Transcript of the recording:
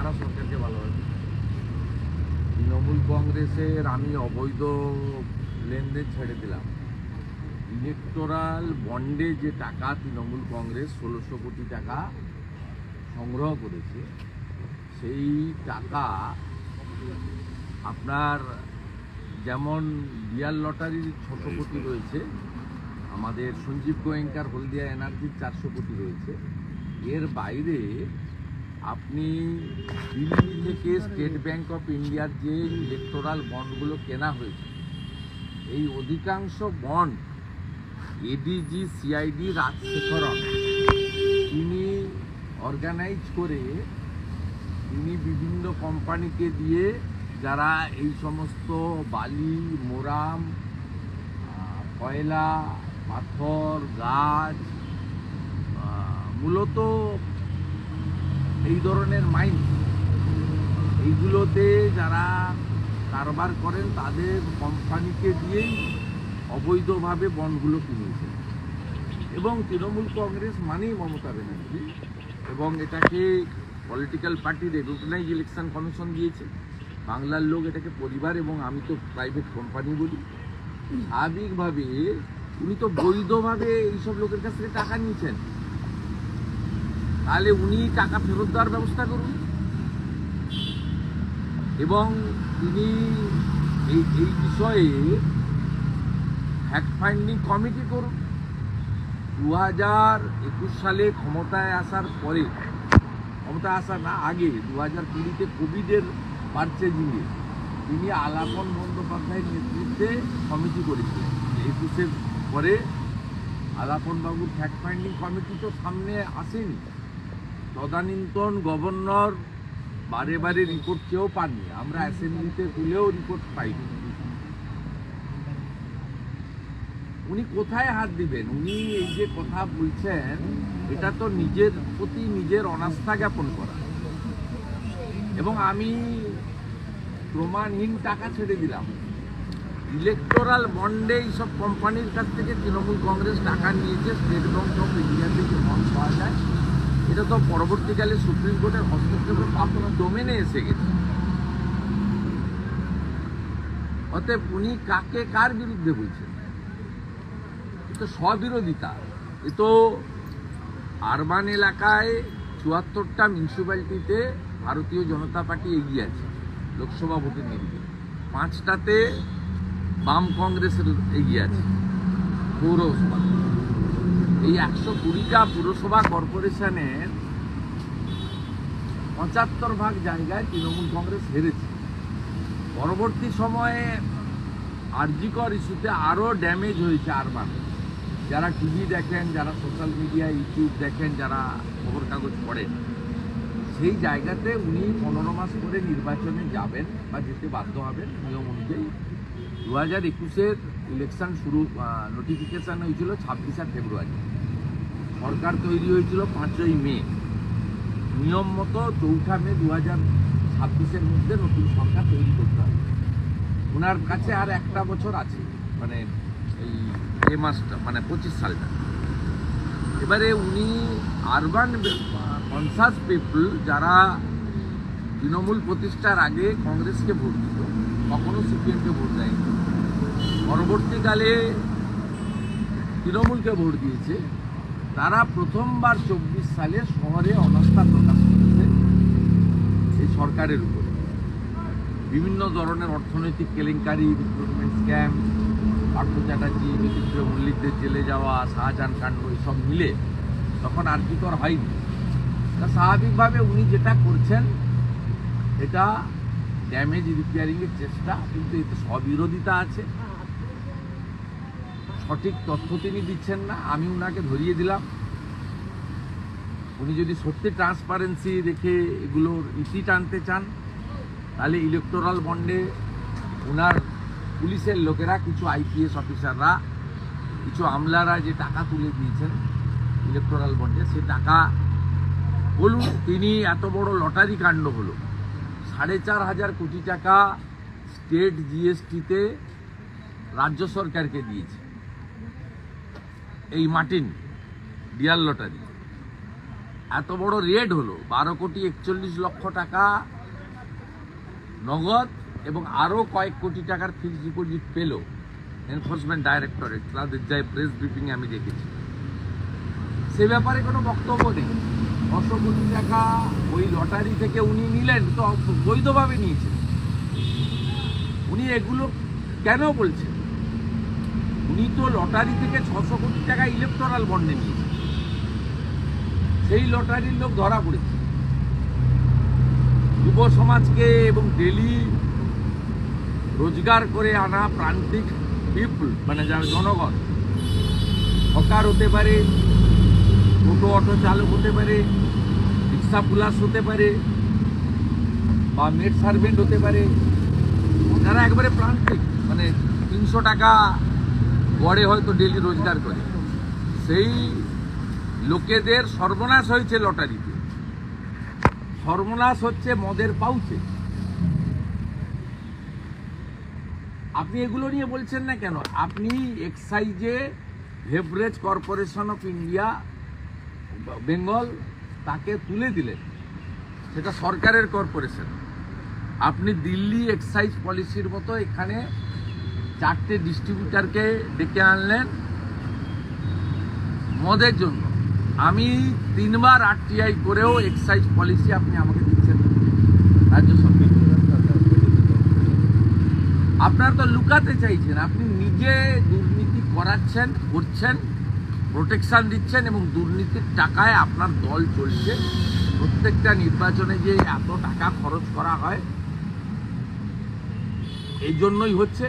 কারা সরকারকে ভালোবাসে। তৃণমূল কংগ্রেসের আমি অবৈধ লেনদেন ছেড়ে দিলাম। ইলেকটোরাল বন্ডে যে টাকা তৃণমূল কংগ্রেস ষোলোশো কোটি টাকা সংগ্রহ করেছে, সেই টাকা আপনার যেমন বিয়ার লটারির ছশো কোটি রয়েছে, আমাদের সঞ্জীব গোয়েঙ্কার হলদিয়া এনার্জির চারশো কোটি রয়েছে, এর বাইরে আপনি দিল্লি থেকে স্টেট ব্যাংক অফ ইন্ডিয়ার যে ইলেকটোরাল বন্ডগুলো কেনা হয়েছে, এই অধিকাংশ বন্ড এডিজি সিআইডি রাজশেখরন, তিনি অর্গানাইজ করে তিনি বিভিন্ন কোম্পানিকে দিয়ে যারা এই সমস্ত বালি, মোরাম কয়লা, পাথর, গাছ মূলত এই ধরনের মাইন। এইগুলোতে যারা কারবার করেন, তাদের কোম্পানিকে দিয়েই অবৈধভাবে বনগুলো কিনেছে এবং তৃণমূল কংগ্রেস মানেই মমতা ব্যানার্জি। এবং এটাকে political party recognise election commission দিয়েছে। বাংলার লোক এটাকে পরিবার এবং আমি তো প্রাইভেট কোম্পানি বলি। স্বাভাবিকভাবে উনি তো বৈধভাবে এইসব লোকের কাছ থেকে টাকা নিয়েছেন। তাহলে উনি টাকা ফেরত দেওয়ার ব্যবস্থা করুন। এবং তিনি এই এই বিষয়ে ফ্যাক্ট ফাইন্ডিং কমিটি করুন। দু হাজার একুশ সালে ক্ষমতায় আসার পরে, ক্ষমতায় আসার না আগে দু হাজার কুড়িতে কোভিডের পার্চেজিংয়ে তিনি আলাপন বন্দ্যোপাধ্যায়ের নেতৃত্বে কমিটি করেছিলেন। একুশের পরে আলাপন বাবুর ফ্যাক্ট ফাইন্ডিং কমিটি তো সামনে আসেনি। তদানীন্তন গভর্নর বারে বারে রিপোর্ট চেয়েও পাননি। আমরা অ্যাসেম্বলিতে তুলেও রিপোর্ট পাইনি। উনি কোথায় হাত দিবেন? উনি এই যে কথা বলছেন, এটা তো নিজের প্রতি নিজের অনাস্থা জ্ঞাপন করা। এবং আমি প্রমাণহীন টাকা ছেড়ে দিলাম। ইলেকটোরাল বন্ডে এইসব কোম্পানির কাছ থেকে তৃণমূল কংগ্রেস টাকা নিয়েছে স্টেট ব্যাংক অফ ইন্ডিয়া থেকে বন্ড পাওয়া যায়। এটা তো পরবর্তীকালে সুপ্রিম কোর্টের হস্তক্ষেপের পাপন ডোমেনে এসে গেছে। অতএব উনি কাকে, কার বিরুদ্ধে বলছেন? তো স্ববিরোধিতা। এ তো আরবান এলাকায় চুয়াত্তরটা মিউনিসিপ্যালিটিতে ভারতীয় জনতা পার্টি এগিয়ে আছে, লোকসভা ভোটের নিরিখে। পাঁচটাতে বাম কংগ্রেসের এগিয়ে আছে, পৌরসভা। এই একশো কুড়িটা পুরসভা কর্পোরেশনের পঁচাত্তর ভাগ জায়গায় তৃণমূল কংগ্রেস হেরেছে। পরবর্তী সময়ে আরজিকর ইস্যুতে আরও ড্যামেজ হয়েছে আরবান যারা টিভি দেখেন, যারা সোশ্যাল মিডিয়া, ইউটিউব দেখেন, যারা খবর কাগজ পড়েন, সেই জায়গাতে উনি পনেরো মাস করে নির্বাচনে যাবেন বা যেতে বাধ্য হবেন নিয়ম অনুযায়ী। দু হাজার একুশের ইলেকশন শুরু নোটিফিকেশান হয়েছিল ছাব্বিশে ফেব্রুয়ারি। সরকার তৈরি হয়েছিল পাঁচই মে। নিয়ম মতো চৌঠা মে দু হাজার ছাব্বিশের মধ্যে নতুন সরকার তৈরি করতে হবে। ওনার কাছে আর একটা বছর আছে মানে এই এ মাসটা মানে পঁচিশ সালটা। এবারে উনি আরবান কনসাস পিপল যারা তৃণমূল প্রতিষ্ঠার আগে কংগ্রেসকে ভোট দিত, কখনো সিপিএমকে ভোট দেয়নি। পরবর্তীকালে তৃণমূলকে ভোট দিয়েছে। তারা প্রথমবার চব্বিশ সালে শহরে অনাস্থা প্রকাশ করেছে এই সরকারের উপরে। বিভিন্ন ধরনের অর্থনৈতিক কেলেঙ্কারি রিক্রুটমেন্ট স্ক্যাম পার্থ চ্যাটার্জি, বিচিত্র মল্লিকদের জেলে যাওয়া, শাহজাহান কাণ্ড এসব মিলে তখন আর কি কর হয়নি। তা স্বাভাবিকভাবে উনি যেটা করছেন, এটা ড্যামেজ রিপেয়ারিংয়ের চেষ্টা, কিন্তু এতে স্ববিরোধিতা আছে। সঠিক তথ্য তিনি দিচ্ছেন না, আমি ওনাকে ধরিয়ে দিলাম। উনি যদি সত্যি ট্রান্সপারেন্সি রেখে এগুলোর ইতি টানতে চান, তাহলে ইলেকটোরাল বন্ডে ওনার পুলিশের লোকেরা, কিছু আইপিএস অফিসাররা কিছু আমলারা যে টাকা তুলে দিয়েছেন ইলেকটোরাল বন্ডে সে টাকা বলুন, তিনি এত বড় লটারি কাণ্ড হলো। সাড়ে চার হাজার কোটি টাকা স্টেট জিএসটিতে রাজ্য সরকারকে দিয়েছে। এই মার্টিন ডিয়ার লটারি এত বড় রেড হলো, বারো কোটি একচল্লিশ লক্ষ টাকা নগদ এবং আরও কয়েক কোটি টাকার ফিক্সড ডিপোজিট পেল। এনফোর্সমেন্ট ডাইরেক্টরেট তাদের যাই প্রেস ব্রিফিংয়ে আমি দেখেছি। সে ব্যাপারে কোনো বক্তব্য নেই। ছশো কোটি টাকা ওই লটারি থেকে উনি নিলেন, তো বৈধভাবে নিয়েছেন। উনি এগুলো কেন বলছেন? উনি তো লটারি থেকে ছশো কোটি টাকা ইলেকট্রাল বন্ডে নিয়েছেন। সেই লটারির লোক ধরা পড়েছে। যুব সমাজকে এবং ডেলি রোজগার করে আনা প্রান্তিক পিপল মানে যার জনগণ, হকার হতে পারে, টোটো অটো চালক হতে পারে, রিক্সা পুলাস হতে পারে, বা মেড সার্ভেন্ট হতে পারে যারা একবারে প্রান্তিক মানে তিনশো টাকা গড়ে হয়তো ডেলি রোজগার করে। সেই লোকেদের সর্বনাশ হয়েছে লটারিতে। সর্বনাশ হচ্ছে মদের পাউচে। আপনি এগুলো নিয়ে বলছেন না কেন? আপনি এক্সাইজে beverage corporation of India, Bengal, তাকে তুলে দিলেন। সেটা সরকারের কর্পোরেশন। আপনি দিল্লি এক্সাইজ পলিসির মতো এখানে চারটে ডিস্ট্রিবিউটারকে ডেকে আনলেন মদের জন্য। আমি তিনবার আরটিআই করেও এক্সাইজ পলিসি আপনি আমাকে দিচ্ছেন রাজ্য আপনার তো লুকাতে চাইছেন, আপনি নিজে দুর্নীতি করাচ্ছেন, করছেন প্রোটেকশন দিচ্ছেন এবং দুর্নীতির টাকায় আপনার দল চলছে। প্রত্যেকটা নির্বাচনে যে এত টাকা খরচ করা হয়, এই জন্যই হচ্ছে।